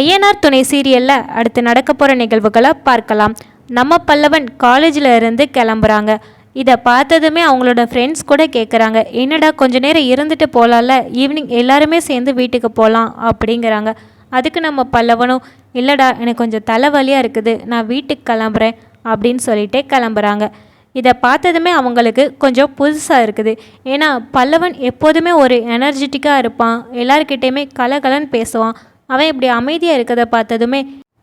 ஐயனார் துணை சீரியலில் அடுத்து நடக்க போகிற நிகழ்வுகளை பார்க்கலாம். நம்ம பல்லவன் காலேஜில் இருந்து கிளம்புறாங்க. இதை பார்த்ததுமே அவங்களோட ஃப்ரெண்ட்ஸ் கூட கேட்குறாங்க என்னடா கொஞ்ச நேரம் இருந்துட்டு போகலாம்ல ஈவினிங் எல்லாருமே சேர்ந்து வீட்டுக்கு போகலாம் அப்படிங்கிறாங்க. அதுக்கு நம்ம பல்லவனும் இல்லைடா எனக்கு கொஞ்சம் தலைவலியாக இருக்குது. நான் வீட்டுக்கு கிளம்புறேன் அப்படின்னு சொல்லிட்டே கிளம்புறாங்க. இதை பார்த்ததுமே அவங்களுக்கு கொஞ்சம் புதுசாக இருக்குது. ஏன்னா பல்லவன் எப்போதுமே ஒரு எனர்ஜெட்டிக்காக இருப்பான். எல்லாருக்கிட்டேயுமே கலகலன்னு பேசுவான். அவன் இப்படி அமைதியாக இருக்கிறத பார்த்ததுமே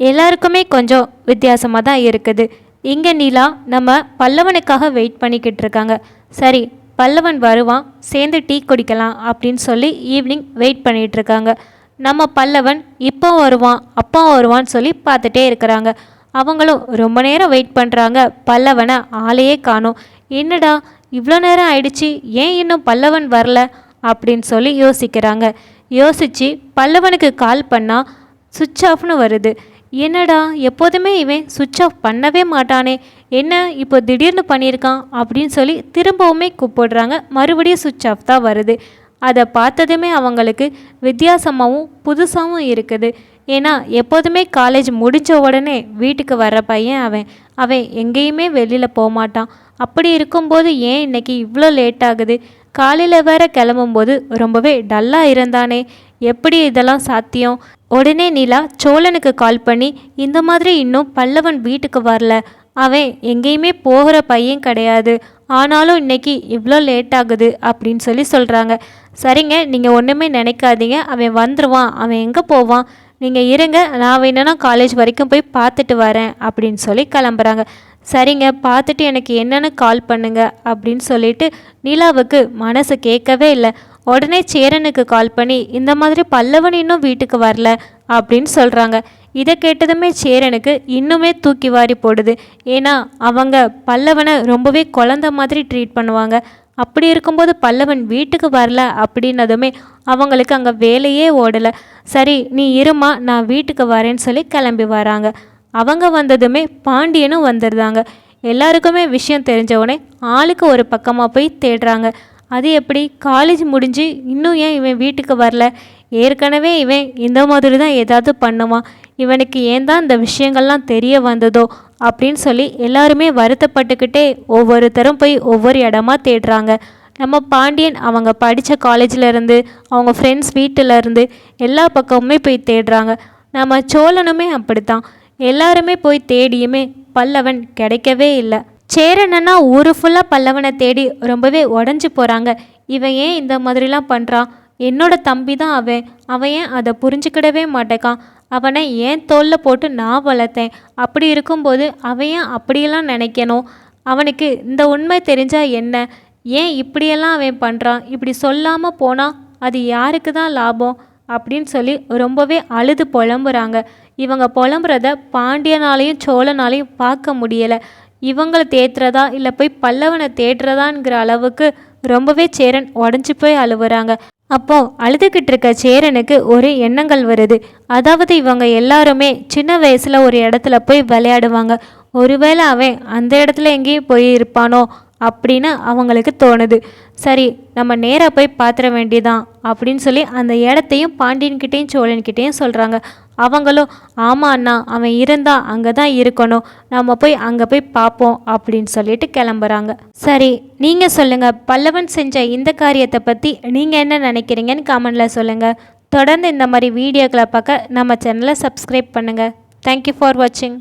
எல்லாருக்குமே கொஞ்சம் வித்தியாசமாக தான் இருக்குது. இங்கே நீலா நம்ம பல்லவனுக்காக வெயிட் பண்ணிக்கிட்டு இருக்காங்க. சரி பல்லவன் வருவான் சேர்ந்து டீ குடிக்கலாம் அப்படின்னு சொல்லி ஈவினிங் வெயிட் பண்ணிகிட்டு இருக்காங்க. நம்ம பல்லவன் இப்போ வருவான் அப்போ வருவான்னு சொல்லி பார்த்துட்டே இருக்கிறாங்க. அவங்களும் ரொம்ப நேரம் வெயிட் பண்ணுறாங்க பல்லவனை ஆளையே காணோம். என்னடா இவ்வளோ நேரம் ஆயிடுச்சு ஏன் இன்னும் பல்லவன் வரல அப்படின்னு சொல்லி யோசிக்கிறாங்க. யோசித்து பல்லவனுக்கு கால் பண்ணால் சுவிட்ச் ஆஃப்னு வருது. என்னடா எப்போதுமே இவன் சுவிட்ச் ஆஃப் பண்ணவே மாட்டானே. என்ன இப்போ திடீர்னு பண்ணியிருக்கான் அப்படின்னு சொல்லி திரும்பவுமே கூப்பிடுறாங்க. மறுபடியும் சுவிட்ச் ஆஃப் தான் வருது. அதை பார்த்ததுமே அவங்களுக்கு வித்தியாசமாகவும் புதுசாகவும் இருக்குது. ஏன்னா எப்போதுமே காலேஜ் முடிஞ்ச உடனே வீட்டுக்கு வர்ற பையன் அவன். அவன் எங்கேயுமே வெளியில் போக மாட்டான் அப்படி இருக்கும்போது ஏன் இன்னைக்கு இவ்வளோ லேட் ஆகுது? காலையில் வேற கிளம்பும்போது ரொம்பவே டல்லாக இருந்தானே. எப்படி இதெல்லாம் சாத்தியம்? உடனே நிலா சோழனுக்கு கால் பண்ணி இந்த மாதிரி இன்னும் பல்லவன் வீட்டுக்கு வரல. அவன் எங்கேயுமே போகிற பையன் கிடையாது. ஆனாலும் இன்னைக்கு இவ்வளோ லேட் ஆகுது அப்படின்னு சொல்லி சொல்கிறாங்க சரிங்க நீங்கள் ஒன்றுமே நினைக்காதீங்க. அவன் வந்துடுவான் அவன் எங்கே போவான்? நீங்கள் இருங்க நான் வேணும்னா காலேஜ் வரைக்கும் போய் பார்த்துட்டு வரேன் அப்படின்னு சொல்லி கிளம்புறாங்க. சரிங்க பார்த்துட்டு எனக்கு என்னென்னு கால் பண்ணுங்க அப்படின்னு சொல்லிட்டு நிலாவுக்கு மனசு கேட்கவே இல்லை. உடனே சேரனுக்கு கால் பண்ணி இந்த மாதிரி பல்லவன் இன்னும் வீட்டுக்கு வரல அப்படின்னு சொல்கிறாங்க இதை கேட்டதுமே சேரனுக்கு இன்னுமே தூக்கி வாரி போடுது. ஏன்னா அவங்க பல்லவனை ரொம்பவே குழந்த மாதிரி ட்ரீட் பண்ணுவாங்க. அப்படி இருக்கும்போது பல்லவன் வீட்டுக்கு வரல அப்படின்னதுமே அவங்களுக்கு அங்கே வேலையே ஓடலை. சரி நீ இருமா நான் வீட்டுக்கு வரேன்னு சொல்லி கிளம்பி வராங்க. அவங்க வந்ததுமே பாண்டியனும் வந்துடுறாங்க. எல்லாருக்குமே விஷயம் தெரிஞ்சவொடனே ஆளுக்கு ஒரு பக்கமாக போய் தேடுறாங்க. அது எப்படி? காலேஜ் முடிஞ்சு இன்னும் ஏன் இவன் வீட்டுக்கு வரல? ஏற்கனவே இவன் இந்த மாதிரி தான் ஏதாவது பண்ணுவான். இவனுக்கு ஏன் தான் இந்த விஷயங்கள்லாம் தெரிய வந்ததோ அப்படின்னு சொல்லி எல்லாருமே வருத்தப்பட்டுக்கிட்டே ஒவ்வொருத்தரும் போய் ஒவ்வொரு இடமா தேடுறாங்க. நம்ம பாண்டியன் அவங்க படித்த காலேஜில் இருந்து அவங்க ஃப்ரெண்ட்ஸ் வீட்டில் இருந்து எல்லா பக்கமுமே போய் தேடுறாங்க. நம்ம சோழனுமே அப்படித்தான். எல்லாருமே போய் தேடியுமே பல்லவன் கிடைக்கவே இல்லை. சேரனன்னா ஊரு ஃபுல்லாக பல்லவனை தேடி ரொம்பவே உடஞ்சி போகிறாங்க இவன் ஏன் இந்த மாதிரிலாம் பண்ணுறான் என்னோட தம்பி தான் அவன். அவன் ஏன் அதை புரிஞ்சுக்கிடவே மாட்டேக்கான்? அவனை ஏன் தோளில் போட்டு நான் வளர்த்தேன்? அப்படி இருக்கும்போது அவன் ஏன் அப்படியெல்லாம் நினைக்கணும்? அவனுக்கு இந்த உண்மை தெரிஞ்சால் என்ன? ஏன் இப்படியெல்லாம் அவன் பண்ணுறான் இப்படி சொல்லாமல் போனால் அது யாருக்கு தான் லாபம்? அப்படின்னு சொல்லி ரொம்பவே அழுது புலம்புறாங்க. இவங்க புலம்புறத பாண்டியனாலையும் சோழனாலையும் பார்க்க முடியலை. இவங்களை தேத்துறதா இல்லை போய் பல்லவனை தேடுறதாங்கிற அளவுக்கு ரொம்பவே சேரன் உடஞ்சி போய் அழுவுறாங்க. அப்போ அழுதுகிட்டு இருக்க சேரனுக்கு ஒரு எண்ணங்கள் வருது. அதாவது இவங்க எல்லாருமே சின்ன வயசுல ஒரு இடத்துல போய் விளையாடுவாங்க. ஒருவேளை அவன் அந்த இடத்துல எங்கேயும் போய் இருப்பானோ அப்படின்னு அவங்களுக்கு தோணுது. சரி நம்ம நேராக போய் பார்த்துட வேண்டியதான் அப்படின்னு சொல்லி அந்த இடத்தையும் பாண்டியன்கிட்டேயும் சோழன்கிட்டேயும் சொல்கிறாங்க அவங்களும் ஆமா அண்ணா அவன் இருந்தா அங்கே தான் இருக்கணும். நம்ம போய் அங்கே போய் பார்ப்போம் அப்படின்னு சொல்லிட்டு கிளம்புறாங்க. சரி நீங்கள் சொல்லுங்கள் பல்லவன் செஞ்ச இந்த காரியத்தை பற்றி நீங்கள் என்ன நினைக்கிறீங்கன்னு கமெண்டில் சொல்லுங்கள் தொடர்ந்து இந்த மாதிரி வீடியோக்களை பார்க்க நம்ம சேனலை சப்ஸ்கிரைப் பண்ணுங்கள் தேங்க்யூ ஃபார் வாட்சிங்